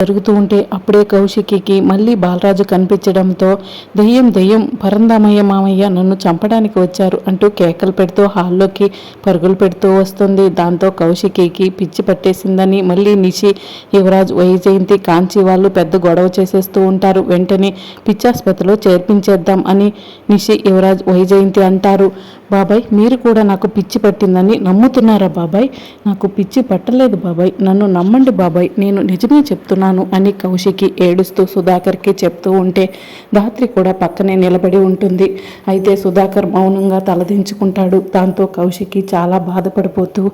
జరుగుతూ ఉంటే అప్పుడే కౌశికికి మళ్ళీ బాలరాజు కనిపించడంతో దెయ్యం దెయ్యం పరందామయ్య మామయ్య నన్ను చంపడానికి వచ్చారు అంటూ కేకలు పెడుతూ హాల్లోకి పరుగులు పెడుతూ వస్తుంది. దాంతో కౌశికికి పిచ్చి పట్టేసిందని మళ్ళీ నిషి యువరాజ్ వైజయంతి కాంచి వాళ్ళు పెద్ద గొడవ చేసేస్తూ ఉంటారు. వెంటనే పిచ్చాసుపత్రిలో చేర్పించేద్దాం అని నిషి యువరాజ్ వైజయంతి అంటారు. బాబాయ్ మీరు కూడా నాకు పిచ్చి పట్టిందని నమ్ముతున్నారా బాబాయ్? నాకు పిచ్చి పట్టలేదు బాబాయ్ నన్ను నమ్మండి బాబాయ్ నేను నిజమే చెప్తున్నాను అని కౌశికి ఏడుస్తూ సుధాకర్కి చెప్తూ ఉంటే ధాత్రి కూడా పక్కనే నిలబడి ఉంటుంది. అయితే సుధాకర్ మౌనంగా తలదించుకుంటాడు. దాంతో కౌశికి చాలా బాధపడిపోతూ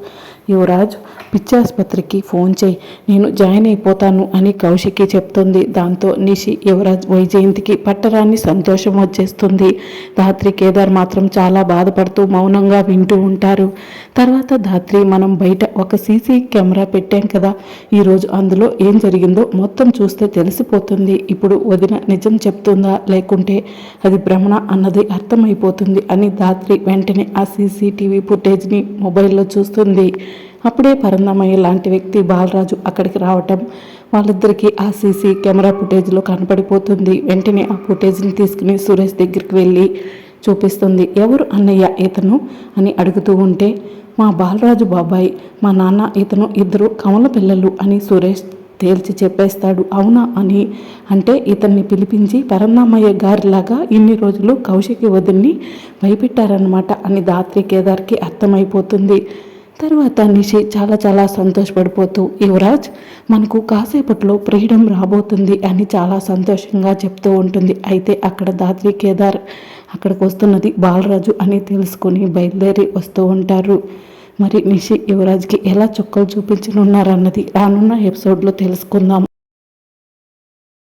యువరాజ్ పిచ్చాసుపత్రికి ఫోన్ చేయి. నేను జాయిన్ అయిపోతాను అని కౌశికి చెప్తుంది. దాంతో నిషి యువరాజ్ వైజయంతికి పట్టరాన్ని సంతోషం వచ్చేస్తుంది. ధాత్రి కేదార్ మాత్రం చాలా బాధపడుతూ మౌనంగా వింటూ ఉంటారు. తర్వాత ధాత్రి మనం బయట ఒక సీసీ కెమెరా పెట్టాం కదా. ఈరోజు అందులో ఏం జరిగిందో మొత్తం చూస్తే తెలిసిపోతుంది. ఇప్పుడు వదిన నిజం చెప్తుందా? లేకుంటే అది భ్రమణ అన్నది అర్థమైపోతుంది అని ధాత్రి వెంటనే ఆ సీసీటీవీ ఫుటేజ్ని మొబైల్లో చూస్తుంది. అప్పుడే పరందమయ్య లాంటి వ్యక్తి బాలరాజు అక్కడికి రావటం వాళ్ళిద్దరికీ ఆ సీసీ కెమెరా ఫుటేజ్లో కనపడిపోతుంది. వెంటనే ఆ ఫుటేజ్ని తీసుకుని సురేష్ దగ్గరికి వెళ్ళి చూపిస్తుంది. ఎవరు అన్నయ్య ఇతను అని అడుగుతూ ఉంటే మా బాలరాజు బాబాయ్ మా నాన్న ఇతను ఇద్దరు కమల పిల్లలు అని సురేష్ తేల్చి చెప్పేస్తాడు. అవునా అని అంటే ఇతన్ని పిలిపించి పరన్నామయ్య గారిలాగా ఇన్ని రోజులు కౌశికి వదిన్ని భయపెట్టారనమాట అని దాత్రి కేదార్కి అర్థమైపోతుంది. తర్వాత నిషి చాలా చాలా సంతోషపడిపోతూ యువరాజ్ మనకు కాసేపట్లో ఫ్రీడమ్ రాబోతుంది అని చాలా సంతోషంగా చెప్తూ ఉంటుంది. అయితే అక్కడ దాత్రి కేదార్ అక్కడికి వస్తున్నది బాలరాజు అని తెలుసుకొని బయలుదేరి వస్తూ ఉంటారు. మరి నిషి యువరాజ్కి ఎలా చుక్కలు చూపించనున్నారన్నది రానున్న ఎపిసోడ్లో తెలుసుకుందాం.